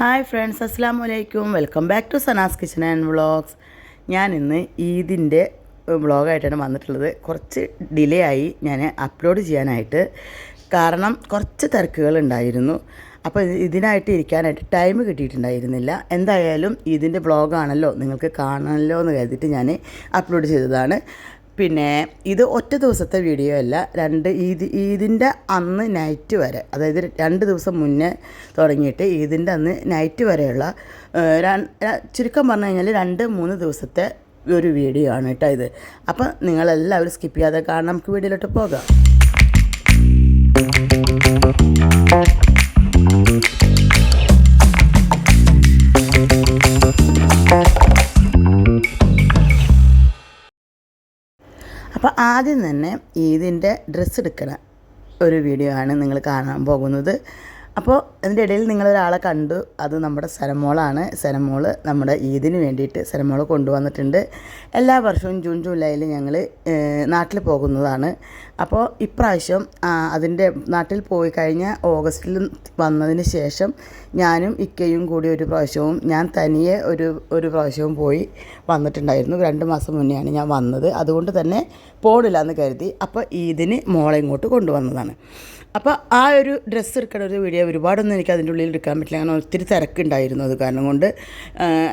Hi friends അസ്സാം വലൈക്കും welcome back to Sana's kitchen and vlogs. ഞാൻ ഇന്ന് ഈദിന്റെ വ്ളോഗായിട്ടാണ് വന്നിട്ടുള്ളത്. കുറച്ച് ഡിലേ ആയി ഞാൻ അപ്ലോഡ് ചെയ്യാനായിട്ട്. കാരണം കുറച്ച് തിരക്കുകൾ ഉണ്ടായിരുന്നു. അപ്പോൾ ഇതിനായിട്ട് ഇരിക്കാനായിട്ട് ടൈം കിട്ടിയിട്ടുണ്ടായിരുന്നില്ല. എന്തായാലും ഇതിന്റെ വ്ളോഗാണല്ലോ നിങ്ങൾക്ക് കാണണമല്ലോ എന്ന് കരുതിയിട്ട് ഞാൻ അപ്ലോഡ് ചെയ്തതാണ്. പിന്നെ ഇത് ഒറ്റ ദിവസത്തെ വീഡിയോ അല്ല രണ്ട് ഈദ് ഈദിന്റെ അന്ന് നൈറ്റ് വരെ അതായത് രണ്ട് ദിവസം മുന്നേ തുടങ്ങിയിട്ട് ഈദിന്റെ അന്ന് നൈറ്റ് വരെയുള്ള ചുരുക്കം പറഞ്ഞു കഴിഞ്ഞാൽ രണ്ട് മൂന്ന് ദിവസത്തെ ഒരു വീഡിയോ ആണ് കേട്ടോ ഇത്. അപ്പം നിങ്ങളെല്ലാവരും സ്കിപ്പ് ചെയ്യാതെ കാരണം നമുക്ക് വീഡിയോയിലോട്ട് പോകാം. ആദ്യം തന്നെ ഇതിന്റെ ഡ്രസ്സ് എടുക്കണ ഒരു വീഡിയോ ആണ് നിങ്ങൾ കാണാൻ പോകുന്നത്. അപ്പോൾ അതിന്റെ ഇടയിൽ നിങ്ങളൊരാളെ കണ്ടു. അത് നമ്മുടെ സരമോളാണ്. സരമോൾ നമ്മുടെ ഈദിന് വേണ്ടിയിട്ട് സരമോൾ കൊണ്ടുവന്നിട്ടുണ്ട്. എല്ലാ വർഷവും ജൂൺ ജൂലൈയിൽ ഞങ്ങൾ നാട്ടിൽ പോകുന്നതാണ്. അപ്പോൾ ഇപ്രാവശ്യം അതിന്റെ നാട്ടിൽ പോയി കഴിഞ്ഞ ഓഗസ്റ്റിൽ വന്നതിന് ശേഷം ഞാനും ഇക്കയും കൂടി ഒരു പ്രാവശ്യവും ഞാൻ തനിയെ ഒരു ഒരു പ്രാവശ്യവും പോയി വന്നിട്ടുണ്ടായിരുന്നു. രണ്ട് മാസം മുന്നെയാണ് ഞാൻ വന്നത്. അതുകൊണ്ട് തന്നെ പോടില്ല എന്ന് കരുതി. അപ്പോൾ ഈദിന് മോളെ ഇങ്ങോട്ട് കൊണ്ടുവന്നതാണ്. അപ്പോൾ ആ ഒരു ഡ്രസ്സ് എടുക്കുന്ന ഒരു വീഡിയോ ഒരുപാടൊന്നും എനിക്ക് അതിന്റെ ഉള്ളിൽ എടുക്കാൻ പറ്റില്ല. കാരണം ഒത്തിരി തിരക്കുണ്ടായിരുന്നു അത് കാരണം കൊണ്ട്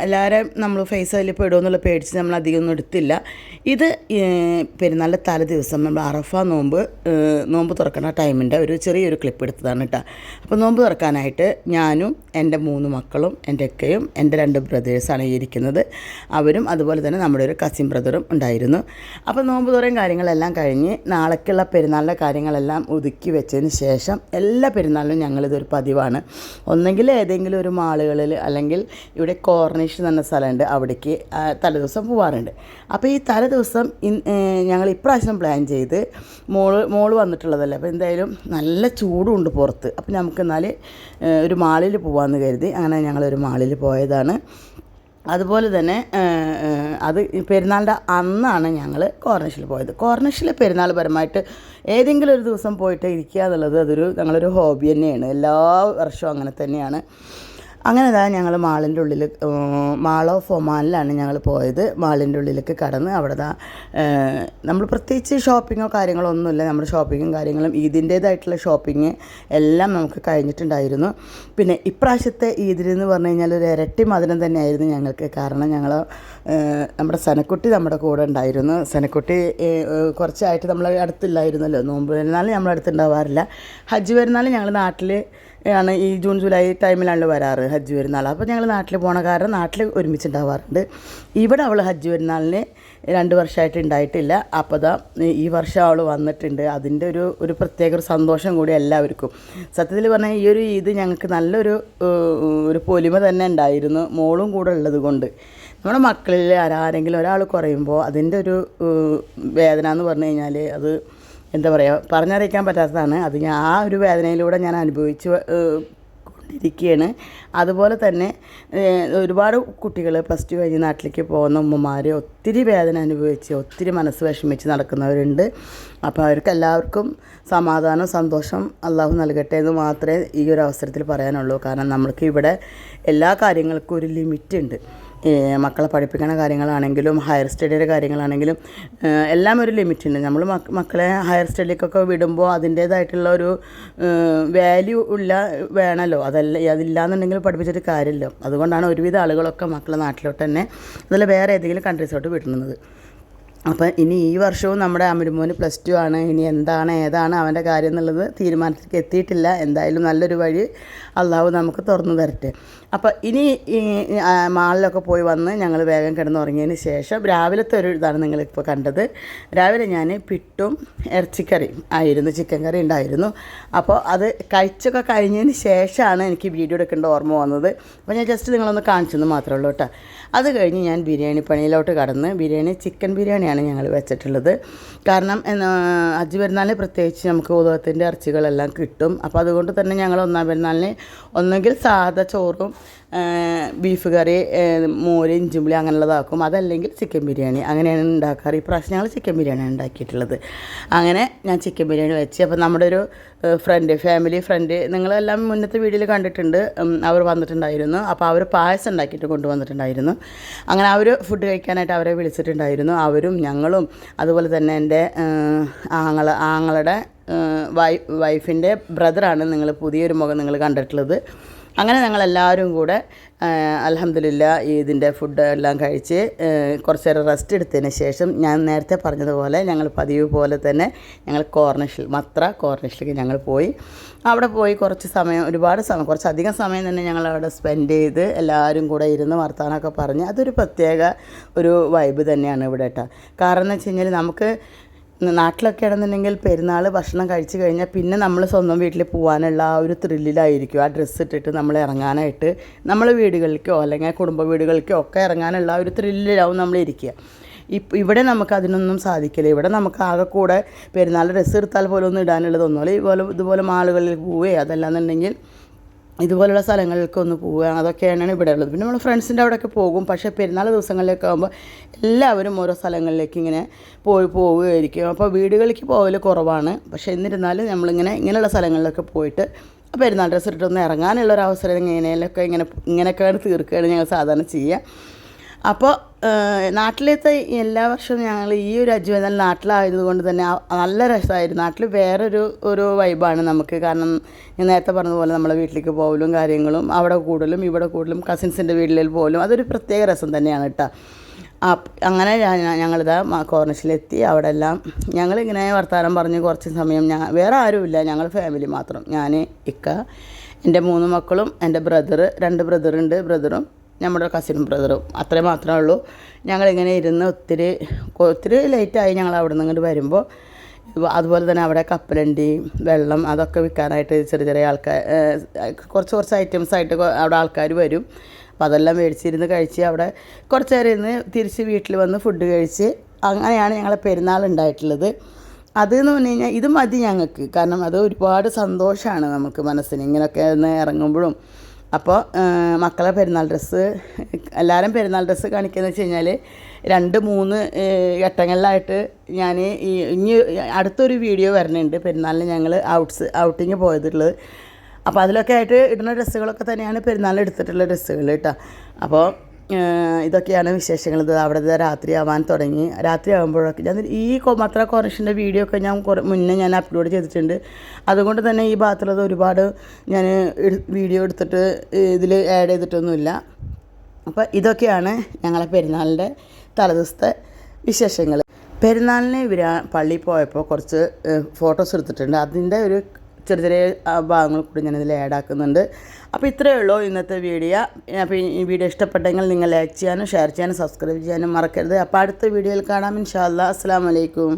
എല്ലാവരും നമ്മൾ ഫേസ് അതിൽ പെടുമെന്നുള്ള പേടിച്ച് നമ്മൾ അധികം ഒന്നും എടുത്തില്ല. ഇത് പെരുന്നാളിന്റെ തലേ ദിവസം നമ്മൾ അറഫ നോമ്പ് നോമ്പ് തുറക്കുന്ന ടൈമിന്റെ ഒരു ചെറിയൊരു ക്ലിപ്പ് എടുത്തതാണ് കേട്ടോ. അപ്പോൾ നോമ്പ് തുറക്കാനായിട്ട് ഞാനും എന്റെ മൂന്ന് മക്കളും എന്റെ അക്കയും എന്റെ രണ്ട് ബ്രദേഴ്സാണ് ഇരിക്കുന്നത്. അവരും അതുപോലെ തന്നെ നമ്മുടെ ഒരു കസിൻ ബ്രദറും ഉണ്ടായിരുന്നു. അപ്പോൾ നോമ്പ് തുറയും കാര്യങ്ങളെല്ലാം കഴിഞ്ഞ് നാളേക്കുള്ള പെരുന്നാളിന്റെ കാര്യങ്ങളെല്ലാം ഒതുക്കി വെച്ചതിന് ശേഷം എല്ലാ പെരുന്നാളിലും ഞങ്ങളിതൊരു പതിവാണ്. ഒന്നെങ്കിൽ ഏതെങ്കിലും ഒരു മാളുകളിൽ അല്ലെങ്കിൽ ഇവിടെ കോർണിഷ് എന്ന സ്ഥലമുണ്ട് അവിടേക്ക് തലേദിവസം പോവാറുണ്ട്. അപ്പോൾ ഈ തലേദിവസം ഞങ്ങൾ ഇപ്രാവശ്യം പ്ലാൻ ചെയ്ത് മോൾ മോൾ വന്നിട്ടുള്ളതല്ലേ. അപ്പോൾ എന്തായാലും നല്ല ചൂടുണ്ട് പുറത്ത്. അപ്പോൾ നമുക്ക് എന്നാൽ ഒരു മാളിൽ പോകാമെന്ന് കരുതി അങ്ങനെ ഞങ്ങളൊരു മാളിൽ പോയതാണ്. അതുപോലെ തന്നെ അത് പെരുന്നാളിന്റെ അന്നാണ് ഞങ്ങൾ കോർണിഷിൽ പോയത്. കോർണിഷിൽ പെരുന്നാൾ പരമായിട്ട് ഏതെങ്കിലും ഒരു ദിവസം പോയിട്ട് ഇരിക്കുക എന്നുള്ളത് അതൊരു ഞങ്ങളൊരു ഹോബി തന്നെയാണ്. എല്ലാ വർഷവും അങ്ങനെ തന്നെയാണ്. അങ്ങനെ ഇതാ ഞങ്ങൾ മാളിന്റെ ഉള്ളിൽ മാൾ ഓഫ് ഒമാനിലാണ് ഞങ്ങൾ പോയത്. മാളിന്റെ ഉള്ളിലേക്ക് കടന്ന് അവിടെ ദാ നമ്മൾ പ്രത്യേകിച്ച് ഷോപ്പിങ്ങോ കാര്യങ്ങളോ ഒന്നുമില്ല. നമ്മുടെ ഷോപ്പിങ്ങും കാര്യങ്ങളും ഈദിന്റേതായിട്ടുള്ള ഷോപ്പിങ് എല്ലാം നമുക്ക് കഴിഞ്ഞിട്ടുണ്ടായിരുന്നു. പിന്നെ ഇപ്രാവശ്യത്തെ ഈദിനെന്ന് പറഞ്ഞു കഴിഞ്ഞാൽ ഒരു ഇരട്ടി മധുരം തന്നെയായിരുന്നു ഞങ്ങൾക്ക്. കാരണം ഞങ്ങൾ നമ്മുടെ സനക്കുട്ടി നമ്മുടെ കൂടെ ഉണ്ടായിരുന്നു. സനക്കുട്ടി കുറച്ചായിട്ട് നമ്മൾ അടുത്തില്ലായിരുന്നല്ലോ. നോമ്പ് പെരുന്നാൾ അടുത്ത് അടുത്തുണ്ടാവാറില്ല. ഹജ്ജ് പെരുന്നാൾ ഞങ്ങൾ നാട്ടിൽ ആണ് ഈ ജൂൺ ജൂലൈ ടൈമിലാണല്ലോ വരാറ് ഹജ്ജ് പെരുന്നാൾ അപ്പോൾ ഞങ്ങൾ നാട്ടിൽ പോണ കാരണം നാട്ടിൽ ഒരുമിച്ചുണ്ടാവാറുണ്ട്. ഇവിടെ അവൾ ഹജ്ജ് പെരുന്നാളിന് രണ്ട് വർഷമായിട്ട് ഉണ്ടായിട്ടില്ല. അപ്പോൾ ദാ ഈ വർഷം അവൾ വന്നിട്ടുണ്ട്. അതിന്റെ ഒരു ഒരു പ്രത്യേക ഒരു സന്തോഷം കൂടി എല്ലാവർക്കും. സത്യത്തിൽ പറഞ്ഞാൽ ഈ ഒരു ഇത് ഞങ്ങൾക്ക് നല്ലൊരു ഒരു പൊലിമ തന്നെ ഉണ്ടായിരുന്നു. മോളും കൂടെ ഉള്ളത് കൊണ്ട്. നമ്മുടെ മക്കളിൽ ആരാരെങ്കിലും ഒരാൾ കുറയുമ്പോൾ അതിന്റെ ഒരു വേദന എന്ന് പറഞ്ഞു കഴിഞ്ഞാൽ അത് എന്താ പറയുക പറഞ്ഞറിയിക്കാൻ പറ്റാത്തതാണ്. അത് ഞാൻ ആ ഒരു വേദനയിലൂടെ ഞാൻ അനുഭവിച്ച് കൊണ്ടിരിക്കുകയാണ്. അതുപോലെ തന്നെ ഒരുപാട് കുട്ടികൾ പ്ലസ് ടു കഴിഞ്ഞ് നാട്ടിലേക്ക് പോകുന്ന ഉമ്മമാർ ഒത്തിരി വേദന അനുഭവിച്ച് ഒത്തിരി മനസ്സ് വിഷമിച്ച് നടക്കുന്നവരുണ്ട്. അപ്പോൾ അവർക്ക് എല്ലാവർക്കും സമാധാനം സന്തോഷം അള്ളാഹു നൽകട്ടെ എന്ന് മാത്രമേ ഈ ഒരു അവസരത്തിൽ പറയാനുള്ളൂ. കാരണം നമ്മൾക്ക് ഇവിടെ എല്ലാ കാര്യങ്ങൾക്കും ഒരു ലിമിറ്റ് ഉണ്ട് മക്കളെ പഠിപ്പിക്കുന്ന കാര്യങ്ങളാണെങ്കിലും ഹയർ സ്റ്റഡിയുടെ കാര്യങ്ങളാണെങ്കിലും എല്ലാം ഒരു ലിമിറ്റ് ഉണ്ട്. നമ്മൾ മക്കളെ ഹയർ സ്റ്റഡിക്കൊക്കെ വിടുമ്പോൾ അതിന്റേതായിട്ടുള്ള ഒരു വാല്യൂ ഉള്ള വേണമല്ലോ അതല്ല അതില്ലാന്നുണ്ടെങ്കിൽ പഠിപ്പിച്ചിട്ട് കാര്യമല്ലോ. അതുകൊണ്ടാണ് ഒരുവിധ ആളുകളൊക്കെ മക്കളെ നാട്ടിലോട്ട് തന്നെ അതിൽ വേറെ ഏതെങ്കിലും കൺട്രീസിലോട്ട് വിടുന്നത്. അപ്പം ഇനി ഈ വർഷവും നമ്മുടെ അമിരുമോന് പ്ലസ് ടു ആണ്. ഇനി എന്താണ് ഏതാണ് അവന്റെ കാര്യം എന്നുള്ളത് തീരുമാനത്തിലേക്ക് എത്തിയിട്ടില്ല. എന്തായാലും നല്ലൊരു വഴി അള്ളാഹു നമുക്ക് തുറന്നു തരട്ടെ. അപ്പോൾ ഇനി ഈ മാളിലൊക്കെ പോയി വന്ന് ഞങ്ങൾ വേഗം കിടന്നുറങ്ങിയതിന് ശേഷം രാവിലത്തെ ഒരു ഇതാണ് നിങ്ങളിപ്പോൾ കണ്ടത്. രാവിലെ ഞാൻ പിട്ടും ഇറച്ചിക്കറിയും ആയിരുന്നു ചിക്കൻ കറി ഉണ്ടായിരുന്നു. അപ്പോൾ അത് കഴിച്ചൊക്കെ കഴിഞ്ഞതിന് ശേഷമാണ് എനിക്ക് വീഡിയോ എടുക്കേണ്ട ഓർമ്മ വന്നത്. അപ്പോൾ ഞാൻ ജസ്റ്റ് നിങ്ങളൊന്ന് കാണിച്ചെന്ന് മാത്രമേ ഉള്ളൂ കേട്ടോ. അത് കഴിഞ്ഞ് ഞാൻ ബിരിയാണി പണിയിലോട്ട് കടന്ന് ബിരിയാണി ചിക്കൻ ബിരിയാണിയാണ് ഞങ്ങൾ വെച്ചിട്ടുള്ളത്. കാരണം ഹജ്ജ് പെരുന്നാളിന് പ്രത്യേകിച്ച് നമുക്ക് ഉദകത്തിന്റെ ഇറച്ചികളെല്ലാം കിട്ടും. അപ്പോൾ അതുകൊണ്ട് തന്നെ ഞങ്ങൾ ഒന്നാം പെരുന്നാളിന് ഒന്നെങ്കിൽ സാധാ ചോറും ബീഫ് കറി മോര് ഇഞ്ചുമ്പുളി അങ്ങനെയുള്ളതാക്കും. അതല്ലെങ്കിൽ ചിക്കൻ ബിരിയാണി. അങ്ങനെയാണ് ഉണ്ടാക്കാറ്. ഇപ്രാവശ്യം ഞങ്ങൾ ചിക്കൻ ബിരിയാണിയാണ് ഉണ്ടാക്കിയിട്ടുള്ളത്. അങ്ങനെ ഞാൻ ചിക്കൻ ബിരിയാണി വെച്ച്. അപ്പോൾ നമ്മുടെ ഒരു ഫ്രണ്ട് ഫാമിലി ഫ്രണ്ട് നിങ്ങളെല്ലാം മുന്നത്തെ വീഡിയോയിൽ കണ്ടിട്ടുണ്ട്. അവർ വന്നിട്ടുണ്ടായിരുന്നു. അപ്പോൾ അവർ പായസം ഉണ്ടാക്കിയിട്ട് കൊണ്ടുവന്നിട്ടുണ്ടായിരുന്നു. അങ്ങനെ അവർ ഫുഡ് കഴിക്കാനായിട്ട് അവരെ വിളിച്ചിട്ടുണ്ടായിരുന്നു. അവരും ഞങ്ങളും അതുപോലെ തന്നെ എന്റെ ആങ്ങള ആങ്ങളുടെ വൈ വൈഫിന്റെ ബ്രദറാണ് നിങ്ങൾ പുതിയൊരു മുഖം നിങ്ങൾ കണ്ടിട്ടുള്ളത്. അങ്ങനെ ഞങ്ങളെല്ലാവരും കൂടെ അലഹമില്ല ഇതിന്റെ ഫുഡ് എല്ലാം കഴിച്ച് കുറച്ച് നേരം റെസ്റ്റ് എടുത്തതിന് ശേഷം ഞാൻ നേരത്തെ പറഞ്ഞതുപോലെ ഞങ്ങൾ പതിവ് പോലെ തന്നെ ഞങ്ങൾ കോർണിഷിൽ മത്ര കോർണിഷിലേക്ക് ഞങ്ങൾ പോയി. അവിടെ പോയി കുറച്ച് സമയം ഒരുപാട് സമയം കുറച്ചധികം സമയം തന്നെ ഞങ്ങൾ അവിടെ സ്പെൻഡ് ചെയ്ത് എല്ലാവരും കൂടെ ഇരുന്ന് വർത്തമാനമൊക്കെ പറഞ്ഞ് അതൊരു പ്രത്യേക ഒരു വൈബ് തന്നെയാണ് ഇവിടെ കേട്ടോ. കാരണം എന്ന് വെച്ച് കഴിഞ്ഞാൽ നമുക്ക് നാട്ടിലൊക്കെ ആണെന്നുണ്ടെങ്കിൽ പെരുന്നാൾ ഭക്ഷണം കഴിച്ച് കഴിഞ്ഞാൽ പിന്നെ നമ്മൾ സ്വന്തം വീട്ടിൽ പോകാനുള്ള ആ ഒരു ത്രില്ലിലായിരിക്കും. ആ ഡ്രസ്സ് ഇട്ടിട്ട് നമ്മൾ ഇറങ്ങാനായിട്ട് നമ്മൾ വീടുകളിലേക്കോ അല്ലെങ്കിൽ കുടുംബ വീടുകളിലേക്കോ ഒക്കെ ഇറങ്ങാനുള്ള ആ ഒരു ത്രില്ലിലാവും നമ്മൾ ഇരിക്കുക. ഇപ്പം ഇവിടെ നമുക്ക് അതിനൊന്നും സാധിക്കില്ല. ഇവിടെ നമുക്ക് ആകെ കൂടെ പെരുന്നാൾ ഡ്രസ്സ് എടുത്താൽ പോലും ഒന്നും ഇടാനുള്ളതൊന്നുമില്ല ഇതുപോലെ ഇതുപോലെ മാളുകളിൽ പോവുകയോ അതല്ലാന്നുണ്ടെങ്കിൽ ഇതുപോലുള്ള സ്ഥലങ്ങളിലൊക്കെ ഒന്ന് പോവുക അതൊക്കെയാണ് ഇവിടെ ഉള്ളത്. പിന്നെ നമ്മൾ ഫ്രണ്ട്സിന്റെ അവിടെയൊക്കെ പോകും. പക്ഷേ പെരുന്നാൾ ദിവസങ്ങളിലൊക്കെ ആകുമ്പോൾ എല്ലാവരും ഓരോ സ്ഥലങ്ങളിലേക്ക് ഇങ്ങനെ പോയി പോവുകയായിരിക്കും. അപ്പോൾ വീടുകളിലേക്ക് പോകൽ കുറവാണ്. പക്ഷേ എന്നിരുന്നാലും നമ്മളിങ്ങനെ ഇങ്ങനെയുള്ള സ്ഥലങ്ങളിലൊക്കെ പോയിട്ട് പെരുന്നാൾ ഡ്രസ്സ് ഇട്ടൊന്ന് ഇറങ്ങാനുള്ള ഒരു അവസരം ഇങ്ങനെയൊക്കെ ഇങ്ങനെ ഇങ്ങനെയൊക്കെയാണ് തീർക്കുകയാണ് ഞങ്ങൾ സാധാരണ ചെയ്യുക. അപ്പോൾ നാട്ടിലത്തെ എല്ലാ വർഷവും ഞങ്ങൾ ഈ ഒരു അജ്വനൽ നാട്ടിലായതുകൊണ്ട് തന്നെ നല്ല രസമായിരുന്നു. നാട്ടിൽ വേറൊരു ഒരു വൈബാണ് നമുക്ക്. കാരണം ഞാൻ നേരത്തെ പോലെ നമ്മളെ വീട്ടിലേക്ക് പോകലും കാര്യങ്ങളും അവിടെ കൂടുതലും ഇവിടെ കൂടുതലും കസിൻസിന്റെ വീട്ടിൽ പോലും അതൊരു പ്രത്യേക രസം തന്നെയാണ് കേട്ടോ അങ്ങനെ ഞങ്ങളിതാ കോർണിഷിലെത്തി അവിടെ എല്ലാം ഞങ്ങളിങ്ങനെ വർത്തമാനം പറഞ്ഞ് കുറച്ച് സമയം ഞാൻ വേറെ ആരുമില്ല. ഞങ്ങൾ ഫാമിലി മാത്രം. ഞാൻ ഇക്ക എന്റെ മൂന്ന് മക്കളും എന്റെ ബ്രദർ രണ്ട് ബ്രദറുണ്ട് ബ്രദറും നമ്മുടെ കസിൻ ബ്രദറും അത്രേ മാത്രമേ ഉള്ളൂ. ഞങ്ങളിങ്ങനെ ഇരുന്ന് ഒത്തിരി ഒത്തിരി ലേറ്റായി ഞങ്ങൾ അവിടെ നിന്ന് ഇങ്ങോട്ട് വരുമ്പോൾ അതുപോലെ തന്നെ അവിടെ കപ്പലണ്ടി വെള്ളം അതൊക്കെ വിൽക്കാനായിട്ട് ചെറിയ ചെറിയ ആൾക്കാർ കുറച്ച് കുറച്ച് ഐറ്റംസ് ആയിട്ട് അവിടെ ആൾക്കാർ വരും. അപ്പോൾ അതെല്ലാം മേടിച്ചിരുന്ന് കഴിച്ച് അവിടെ കുറച്ച് നേരം ഇരുന്ന് തിരിച്ച് വീട്ടിൽ വന്ന് ഫുഡ് കഴിച്ച് അങ്ങനെയാണ് ഞങ്ങളെ പെരുന്നാൾ ഉണ്ടായിട്ടുള്ളത്. അത് എന്ന് പറഞ്ഞു കഴിഞ്ഞാൽ ഇത് മതി ഞങ്ങൾക്ക്. കാരണം അത് ഒരുപാട് സന്തോഷമാണ് നമുക്ക് മനസ്സിന്. ഇങ്ങനെയൊക്കെ ഒന്ന് ഇറങ്ങുമ്പോഴും അപ്പോൾ മക്കളെ പെരുന്നാൾ ഡ്രസ്സ് എല്ലാവരും പെരുന്നാൾ ഡ്രസ്സ് കാണിക്കുന്നത് വെച്ച് കഴിഞ്ഞാൽ രണ്ട് മൂന്ന് ഘട്ടങ്ങളിലായിട്ട് ഞാൻ ഈ ഇനി അടുത്തൊരു വീഡിയോ വരുന്നുണ്ട് പെരുന്നാളിന് ഞങ്ങൾ ഔട്ട്സ് ഔട്ടിങ് പോയതുള്ളത്. അപ്പോൾ അതിലൊക്കെ ആയിട്ട് ഇടുന്ന ഡ്രസ്സുകളൊക്കെ തന്നെയാണ് പെരുന്നാളിന് എടുത്തിട്ടുള്ള ഡ്രസ്സുകൾ കേട്ടോ. അപ്പോൾ ഇതൊക്കെയാണ് വിശേഷങ്ങൾ. ഇത് അവിടെ ദേ രാത്രി ആവാൻ തുടങ്ങി. രാത്രി ആകുമ്പോഴൊക്കെ ഞാൻ ഈ മാത്ര കോറേഷന്റെ വീഡിയോ ഒക്കെ ഞാൻ മുന്നേ ഞാൻ അപ്ലോഡ് ചെയ്തിട്ടുണ്ട്. അതുകൊണ്ട് തന്നെ ഈ ഭാഗത്തുള്ളത് ഒരുപാട് ഞാൻ വീഡിയോ എടുത്തിട്ട് ഇതിൽ ആഡ് ചെയ്തിട്ടൊന്നുമില്ല. അപ്പോൾ ഇതൊക്കെയാണ് ഞങ്ങളെ പെരുന്നാളിന്റെ തലേദിവസത്തെ വിശേഷങ്ങൾ പെരുന്നാളിന് ഇവർ പള്ളിയിൽ പോയപ്പോൾ കുറച്ച് ഫോട്ടോസ് എടുത്തിട്ടുണ്ട്. അതിന്റെ ഒരു ചെറിയ ചെറിയ ഭാഗങ്ങൾ കൂടി ഞാനിതിൽ ആഡ് ആക്കുന്നുണ്ട്. അപ്പോൾ ഇത്രയേ ഉള്ളൂ ഇന്നത്തെ വീഡിയോ. അപ്പോൾ ഈ വീഡിയോ ഇഷ്ടപ്പെട്ടെങ്കിൽ നിങ്ങൾ ലൈക്ക് ചെയ്യാനും ഷെയർ ചെയ്യാനും സബ്സ്ക്രൈബ് ചെയ്യാനും മറക്കരുത്. അപ്പോൾ അടുത്ത വീഡിയോയിൽ കാണാം. ഇൻഷാല്ലാ അസ്സാം വലൈക്കും